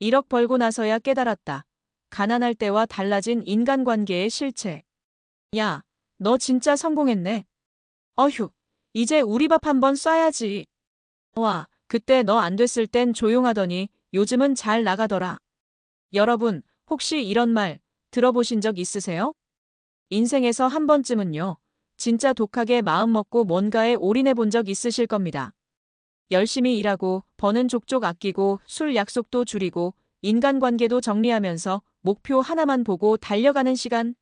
1억 벌고 나서야 깨달았다. 가난할 때와 달라진 인간관계의 실체. 야, 너 진짜 성공했네. 어휴, 이제 우리 밥 한번 쏴야지. 와, 그때 너 안 됐을 땐 조용하더니 요즘은 잘 나가더라. 여러분, 혹시 이런 말 들어보신 적 있으세요? 인생에서 한 번쯤은요, 진짜 독하게 마음 먹고 뭔가에 올인해 본 적 있으실 겁니다. 열심히 일하고 버는 족족 아끼고 술 약속도 줄이고 인간관계도 정리하면서 목표 하나만 보고 달려가는 시간.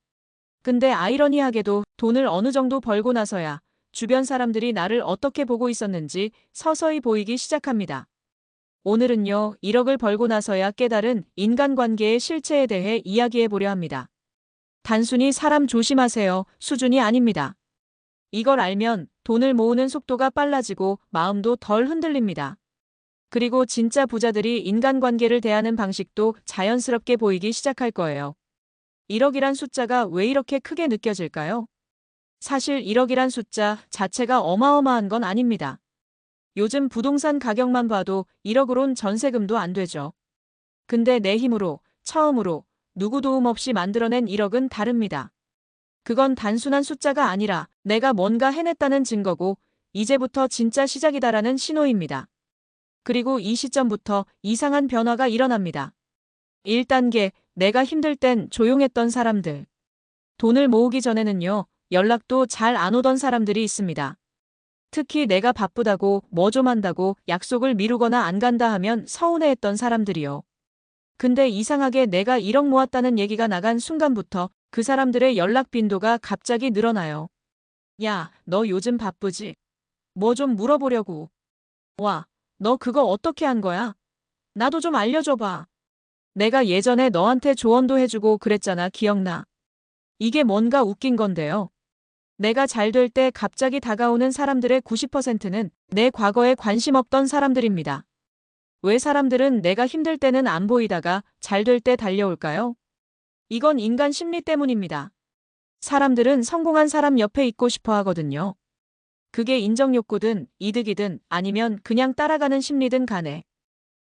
근데 아이러니하게도 돈을 어느 정도 벌고 나서야 주변 사람들이 나를 어떻게 보고 있었는지 서서히 보이기 시작합니다. 오늘은요, 1억을 벌고 나서야 깨달은 인간관계의 실체에 대해 이야기해 보려 합니다. 단순히 사람 조심하세요 수준이 아닙니다. 이걸 알면 돈을 모으는 속도가 빨라지고 마음도 덜 흔들립니다. 그리고 진짜 부자들이 인간관계를 대하는 방식도 자연스럽게 보이기 시작할 거예요. 1억이란 숫자가 왜 이렇게 크게 느껴질까요? 사실 1억이란 숫자 자체가 어마어마한 건 아닙니다. 요즘 부동산 가격만 봐도 1억으론 전세금도 안 되죠. 근데 내 힘으로, 처음으로, 누구 도움 없이 만들어낸 1억은 다릅니다. 그건 단순한 숫자가 아니라 내가 뭔가 해냈다는 증거고 이제부터 진짜 시작이다라는 신호입니다. 그리고 이 시점부터 이상한 변화가 일어납니다. 1단계, 내가 힘들 땐 조용했던 사람들. 돈을 모으기 전에는요, 연락도 잘 안 오던 사람들이 있습니다. 특히 내가 바쁘다고 뭐 좀 한다고 약속을 미루거나 안 간다 하면 서운해했던 사람들이요. 근데 이상하게 내가 1억 모았다는 얘기가 나간 순간부터 그 사람들의 연락 빈도가 갑자기 늘어나요. 야, 너 요즘 바쁘지? 뭐 좀 물어보려고. 와, 너 그거 어떻게 한 거야? 나도 좀 알려줘봐. 내가 예전에 너한테 조언도 해주고 그랬잖아, 기억나? 이게 뭔가 웃긴 건데요. 내가 잘 될 때 갑자기 다가오는 사람들의 90%는 내 과거에 관심 없던 사람들입니다. 왜 사람들은 내가 힘들 때는 안 보이다가 잘 될 때 달려올까요? 이건 인간 심리 때문입니다. 사람들은 성공한 사람 옆에 있고 싶어 하거든요. 그게 인정 욕구든 이득이든 아니면 그냥 따라가는 심리든 간에.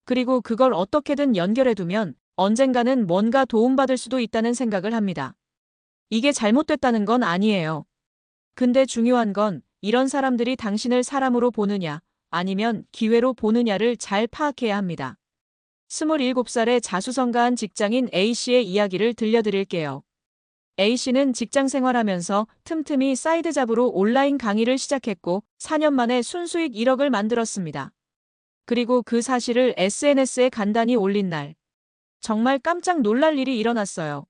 그리고 그걸 어떻게든 연결해두면 언젠가는 뭔가 도움받을 수도 있다는 생각을 합니다. 이게 잘못됐다는 건 아니에요. 근데 중요한 건 이런 사람들이 당신을 사람으로 보느냐 아니면 기회로 보느냐를 잘 파악해야 합니다. 27살의 자수성가한 직장인 A씨의 이야기를 들려드릴게요. A씨는 직장 생활하면서 틈틈이 사이드 잡으로 온라인 강의를 시작했고 4년 만에 순수익 1억을 만들었습니다. 그리고 그 사실을 SNS에 간단히 올린 날. 정말 깜짝 놀랄 일이 일어났어요.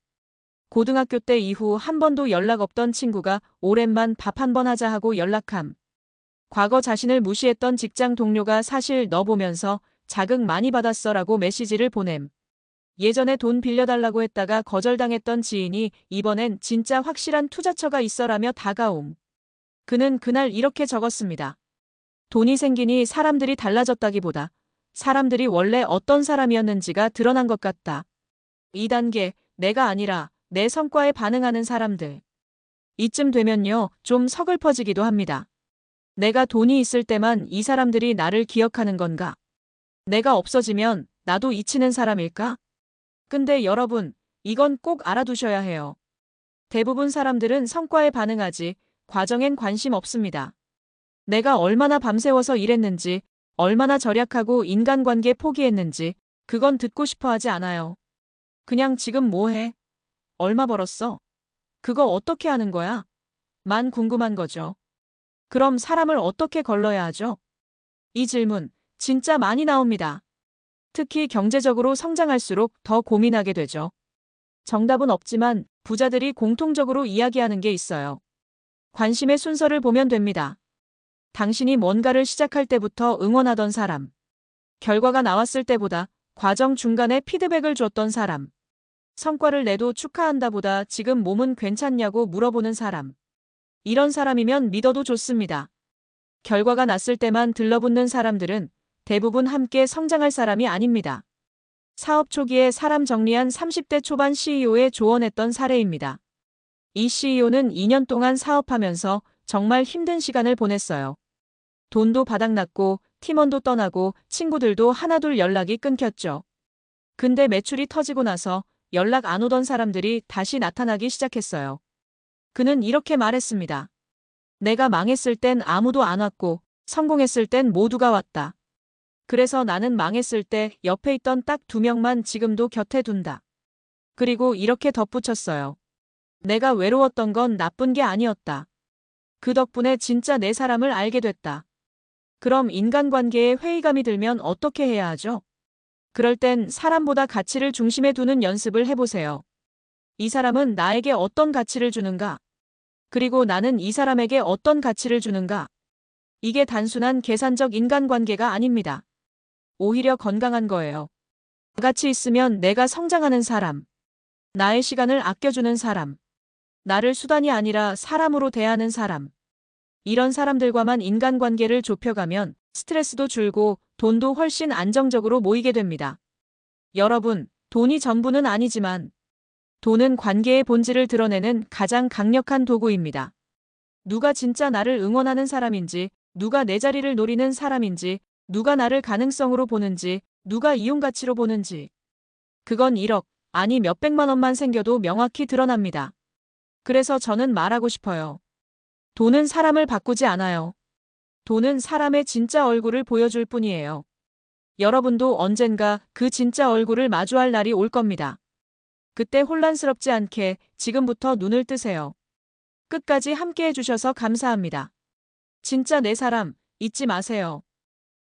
고등학교 때 이후 한 번도 연락 없던 친구가 오랜만 밥 한 번 하자 하고 연락함. 과거 자신을 무시했던 직장 동료가 사실 너 보면서 자극 많이 받았어 라고 메시지를 보냄. 예전에 돈 빌려달라고 했다가 거절당했던 지인이 이번엔 진짜 확실한 투자처가 있어라며 다가옴. 그는 그날 이렇게 적었습니다. 돈이 생기니 사람들이 달라졌다기보다 사람들이 원래 어떤 사람이었는지가 드러난 것 같다. 2단계, 내가 아니라 내 성과에 반응하는 사람들. 이쯤 되면요, 좀 서글퍼지기도 합니다. 내가 돈이 있을 때만 이 사람들이 나를 기억하는 건가? 내가 없어지면 나도 잊히는 사람일까? 근데 여러분, 이건 꼭 알아두셔야 해요. 대부분 사람들은 성과에 반응하지, 과정엔 관심 없습니다. 내가 얼마나 밤새워서 일했는지, 얼마나 절약하고 인간관계 포기했는지, 그건 듣고 싶어 하지 않아요. 그냥 지금 뭐 해? 얼마 벌었어? 그거 어떻게 하는 거야? 만 궁금한 거죠. 그럼 사람을 어떻게 걸러야 하죠? 이 질문 진짜 많이 나옵니다. 특히 경제적으로 성장할수록 더 고민하게 되죠. 정답은 없지만 부자들이 공통적으로 이야기하는 게 있어요. 관심의 순서를 보면 됩니다. 당신이 뭔가를 시작할 때부터 응원하던 사람. 결과가 나왔을 때보다 과정 중간에 피드백을 줬던 사람. 성과를 내도 축하한다 보다 지금 몸은 괜찮냐고 물어보는 사람. 이런 사람이면 믿어도 좋습니다. 결과가 났을 때만 들러붙는 사람들은 대부분 함께 성장할 사람이 아닙니다. 사업 초기에 사람 정리한 30대 초반 CEO에 조언했던 사례입니다. 이 CEO는 2년 동안 사업하면서 정말 힘든 시간을 보냈어요. 돈도 바닥났고 팀원도 떠나고 친구들도 하나둘 연락이 끊겼죠. 근데 매출이 터지고 나서 연락 안 오던 사람들이 다시 나타나기 시작했어요. 그는 이렇게 말했습니다. 내가 망했을 땐 아무도 안 왔고 성공했을 땐 모두가 왔다. 그래서 나는 망했을 때 옆에 있던 딱 두 명만 지금도 곁에 둔다. 그리고 이렇게 덧붙였어요. 내가 외로웠던 건 나쁜 게 아니었다. 그 덕분에 진짜 내 사람을 알게 됐다. 그럼 인간관계에 회의감이 들면 어떻게 해야 하죠? 그럴 땐 사람보다 가치를 중심에 두는 연습을 해보세요. 이 사람은 나에게 어떤 가치를 주는가? 그리고 나는 이 사람에게 어떤 가치를 주는가? 이게 단순한 계산적 인간관계가 아닙니다. 오히려 건강한 거예요. 같이 있으면 내가 성장하는 사람, 나의 시간을 아껴주는 사람, 나를 수단이 아니라 사람으로 대하는 사람. 이런 사람들과만 인간관계를 좁혀가면 스트레스도 줄고 돈도 훨씬 안정적으로 모이게 됩니다. 여러분, 돈이 전부는 아니지만 돈은 관계의 본질을 드러내는 가장 강력한 도구입니다. 누가 진짜 나를 응원하는 사람인지, 누가 내 자리를 노리는 사람인지, 누가 나를 가능성으로 보는지, 누가 이용 가치로 보는지. 그건 1억, 아니 몇백만 원만 생겨도 명확히 드러납니다. 그래서 저는 말하고 싶어요. 돈은 사람을 바꾸지 않아요. 돈은 사람의 진짜 얼굴을 보여줄 뿐이에요. 여러분도 언젠가 그 진짜 얼굴을 마주할 날이 올 겁니다. 그때 혼란스럽지 않게 지금부터 눈을 뜨세요. 끝까지 함께 해주셔서 감사합니다. 진짜 내 사람 잊지 마세요.